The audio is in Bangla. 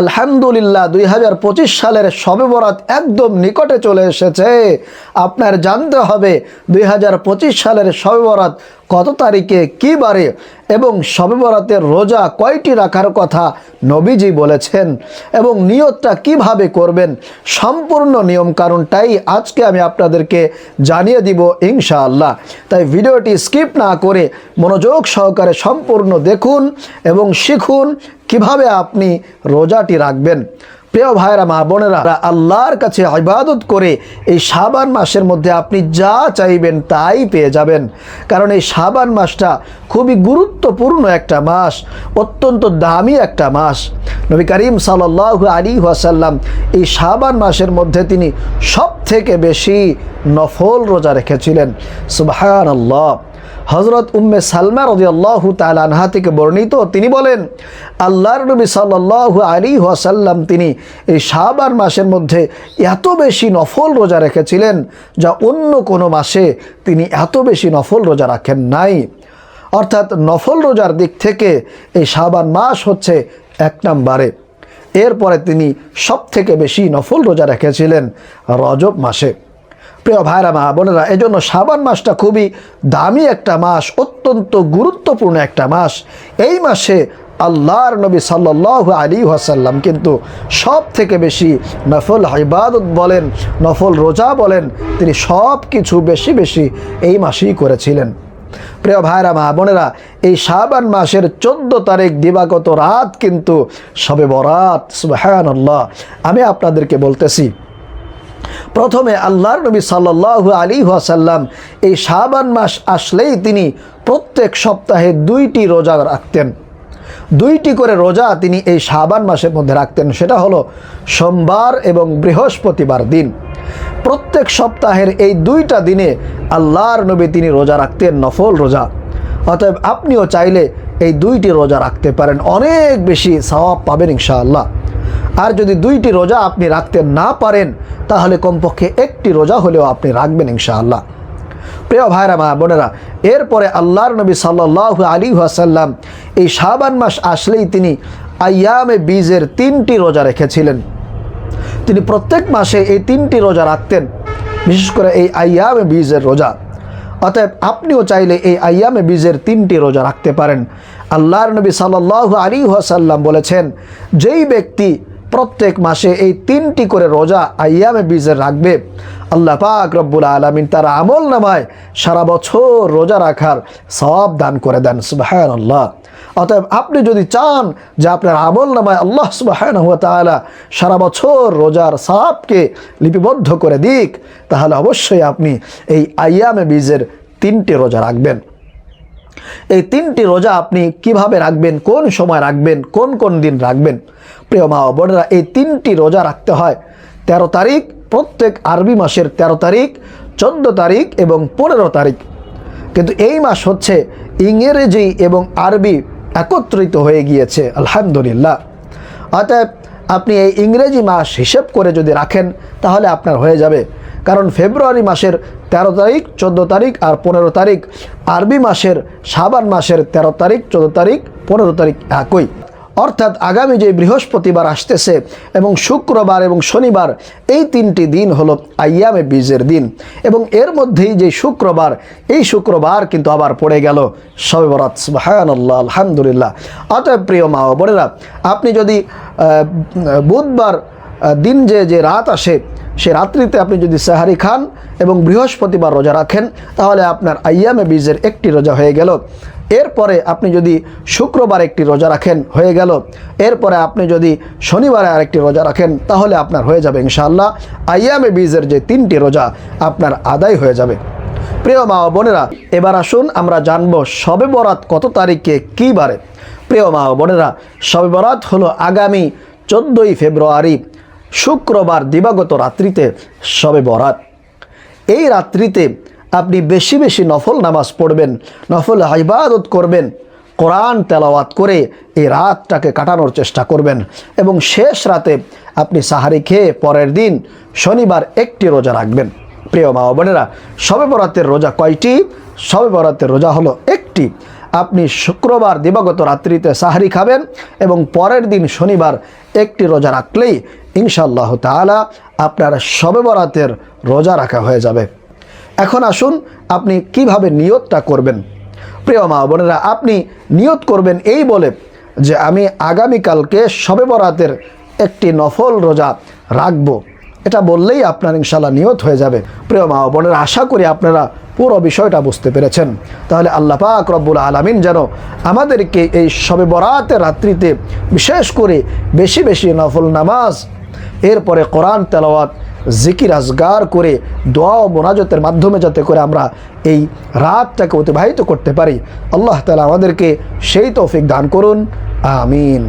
আলহামদুলিল্লাহ, দুই হাজার পঁচিশ সালের সবে বরাত একদম নিকটে চলে এসেছে। আপনার জানতে হবে, দুই হাজার পঁচিশ সালের সবে বরাত কত তারিখে কী বারে এবং শবে বরাতের রোজা কয়টি রাখার কথা নবীজি বলেছেন এবং নিয়তটা কীভাবে করবেন সম্পূর্ণ নিয়ম কারণটাই আজকে আমি আপনাদেরকে জানিয়ে দিব ইনশাআল্লাহ। তাই ভিডিওটি স্কিপ না করে মনোযোগ সহকারে সম্পূর্ণ দেখুন এবং শিখুন কীভাবে আপনি রোজাটি রাখবেন। প্রিয় ভাইরা মা বোনেরা আল্লাহর কাছে ইবাদত করে, এই শাবান মাসের মধ্যে আপনি যা চাইবেন তাই পেয়ে যাবেন। কারণ এই শাবান মাসটা খুবই গুরুত্বপূর্ণ একটা মাস, অত্যন্ত দামি একটা মাস। নবী করিম সাল্লাহ আলী ওয়াসাল্লাম এই শাবান মাসের মধ্যে তিনি সব থেকে বেশি নফল রোজা রেখেছিলেন। সুবাহান আল্লাহ হজরত উম্মে সালমা রদি আল্লাহ তালানহা থেকে বর্ণিত, তিনি বলেন, আল্লাহর নবী সাল্লাহ আলী ওয়াসাল্লাম তিনি এই শাহবান মাসের মধ্যে এত বেশি নফল রোজা রেখেছিলেন যা অন্য কোনো মাসে তিনি এত বেশি নফল রোজা রাখেন নাই। অর্থাৎ নফল রোজার দিক থেকে এই শাহবান মাস হচ্ছে এক নম্বরে। এরপরে তিনি সব থেকে বেশি নফল রোজা রেখেছিলেন রজব মাসে। প্রিয় ভাইরা, মা বোনেরা এই জন্য শ্রাবণ মাসটা খুবই দামি একটা মাস, অত্যন্ত গুরুত্বপূর্ণ একটা মাস। এই মাসে আল্লাহর নবী সাল্লাহ আলী ওয়াসাল্লাম কিন্তু সব থেকে বেশি নফল ইবাদত বলেন, নফল রোজা বলেন, তিনি সব কিছু বেশি বেশি এই মাসেই করেছিলেন। প্রিয় ভাইরা, মা বোনেরা, এই শাবান মাসের চোদ্দ তারিখ দিবাগত রাত কিন্তু সবে বরাত সুবাহান আমি আপনাদেরকে বলতেছি প্রথমে আল্লাহর নবী সাল্লাহ আলী ওয়াসাল্লাম এই শাবান মাস আসলেই তিনি প্রত্যেক সপ্তাহে দুইটি রোজা রাখতেন। দুইটি করে রোজা তিনি এই শাবান মাসের মধ্যে রাখতেন, সেটা হলো সোমবার এবং বৃহস্পতিবার দিন। প্রত্যেক সপ্তাহের এই দুইটা দিনে আল্লাহর নবী তিনি রোজা রাখতেন, নফল রোজা। অতএব আপনিও চাইলে এই দুইটি রোজা রাখতে পারেন, অনেক বেশি সওয়াব পাবেন ইনশাআল্লাহ। আর যদি দুইটি রোজা আপনি রাখতে না পারেন, তাহলে কমপক্ষে একটি রোজা হলেও আপনি রাখবেন ইনশাআল্লাহ। প্রিয় ভাইরা, মা বোনেরা, এরপরে আল্লাহর নবী সাল্লাহ আলী ওয়াসাল্লাম এই শাবান মাস আসলেই তিনি আয়ামে বীজের তিনটি রোজা রেখেছিলেন। তিনি প্রত্যেক মাসে এই তিনটি রোজা রাখতেন, বিশেষ করে এই আয়ামে বীজের রোজা। অতএব আপনিও চাইলে এই আয়ামে বীজের তিনটি রোজা রাখতে পারেন। আল্লাহর নবী সাল্লাহ আলী ওয়াসাল্লাম বলেছেন, যেই ব্যক্তি প্রত্যেক মাসে এই তিনটি করে রোজা আয়ামে বীজের রাখবে। আল্লাহ পাক রব্বুল আলমিন তার আমল নামায় সারা বছর রোজা রাখার সব দান করে দেন সুবাহান আল্লাহ অতএব আপনি যদি চান যে আপনার আমল নামায় আল্লাহ সুবাহান হুয়া সারা বছর রোজার সাপকে লিপিবদ্ধ করে দিক, তাহলে অবশ্যই আপনি এই আয়ামে বীজের তিনটি রোজা রাখবেন। এই তিনটি রোজা আপনি কীভাবে রাখবেন? কোন সময় রাখবেন? কোন কোন দিন রাখবেন? প্রিয় মা বোনেরা, এই তিনটি রোজা রাখতে হয়। তেরো তারিখ, প্রত্যেক আরবি মাসের ১৩ তারিখ, চোদ্দ তারিখ এবং পনেরো তারিখ। কিন্তু এই মাস হচ্ছে ইংরেজি এবং আরবি একত্রিত হয়ে গিয়েছে। আলহামদুলিল্লাহ। অতএব আপনি এই ইংরেজি মাস হিসেব করে যদি রাখেন, তাহলে আপনার হয়ে যাবে। কারণ ফেব্রুয়ারি মাসের ১৩ তারিখ, চোদ্দ তারিখ আর পনেরো তারিখ। আরবি মাসের সাবান মাসের ১৩ তারিখ, চোদ্দ তারিখ, পনেরো তারিখ একই। অর্থাৎ আগামী যে বৃহস্পতিবার আসতেছে এবং শুক্রবার এবং শনিবার, এই তিনটি দিন হলো আয়ামে বীজের দিন। এবং এর মধ্যেই যে শুক্রবার, এই শুক্রবার কিন্তু আবার পড়ে গেল সবে বরাত। সুবাহান্লাহ আলহামদুলিল্লাহ। অতএব প্রিয় মা বোনেরা, আপনি যদি বুধবার দিন যে যে রাত আসে সে রাত্রিতে আপনি যদি সাহারি খান এবং বৃহস্পতিবার রোজা রাখেন, তাহলে আপনার আয়ামে বীজের একটি রোজা হয়ে গেল। এরপরে আপনি যদি শুক্রবার একটি রোজা রাখেন, হয়ে গেল। এরপরে আপনি যদি শনিবারে আরেকটি রোজা রাখেন, তাহলে আপনার হয়ে যাবে ইনশাআল্লাহ। আয়ামে বীজের যে তিনটি রোজা, আপনার আদায় হয়ে যাবে। প্রিয় মা বোনেরা, এবার আসুন আমরা জানব শবে বরাত কত তারিখে কী বারে। প্রিয় মা বোনেরা শবে বরাত হলো আগামী চোদ্দোই ফেব্রুয়ারি। শুক্রবার দিবাগত রাত্রিতে শবে বরাত। এই রাত্রিতে আপনি বেশি বেশি নফল নামাজ পড়বেন, নফল ইবাদত করবেন, কোরআন তেলাওয়াত করে এই রাতটাকে কাটানোর চেষ্টা করবেন এবং শেষ রাতে আপনি সাহারি খেয়ে পরের দিন শনিবার একটি রোজা রাখবেন। প্রিয় মা বোনেরা শবে বরাতের রোজা কয়টি? শবে বরাতের রোজা হলো একটি। আপনি শুক্রবার দিবাগত রাত্রিতে সাহারি খাবেন এবং পরের দিন শনিবার একটি রোজা রাখলেই ইনশাআল্লাহ তাআলা আপনার শবে বরাতের রোজা রাখা হয়ে যাবে। এখন আসুন আপনি কীভাবে নিয়তটা করবেন। প্রিয় মা বোনেরা, আপনি নিয়ত করবেন এই বলে যে আমি আগামীকালকে শবে বরাতের একটি নফল রোজা রাখব। এটা বললেই আপনার ইনশাল্লাহ নিয়ত হয়ে যাবে। প্রিয় মা বোনেরা, আশা করি আপনারা পুরো বিষয়টা বুঝতে পেরেছেন। তাহলে আল্লাহ পাক রব্বুল আলমিন যেন আমাদেরকে এই শবে বরাতের রাত্রিতে বিশেষ করে বেশি বেশি নফল নামাজ এরপরে কোরআন তেলাওয়াত, জিকির, আজগার করে, দোয়া ও মোনাজতের মাধ্যমে যাতে করে আমরা এই রাতটাকে অতিবাহিত করতে পারি। আল্লাহ তালা আমাদেরকে সেই তৌফিক দান করুন। আমিন।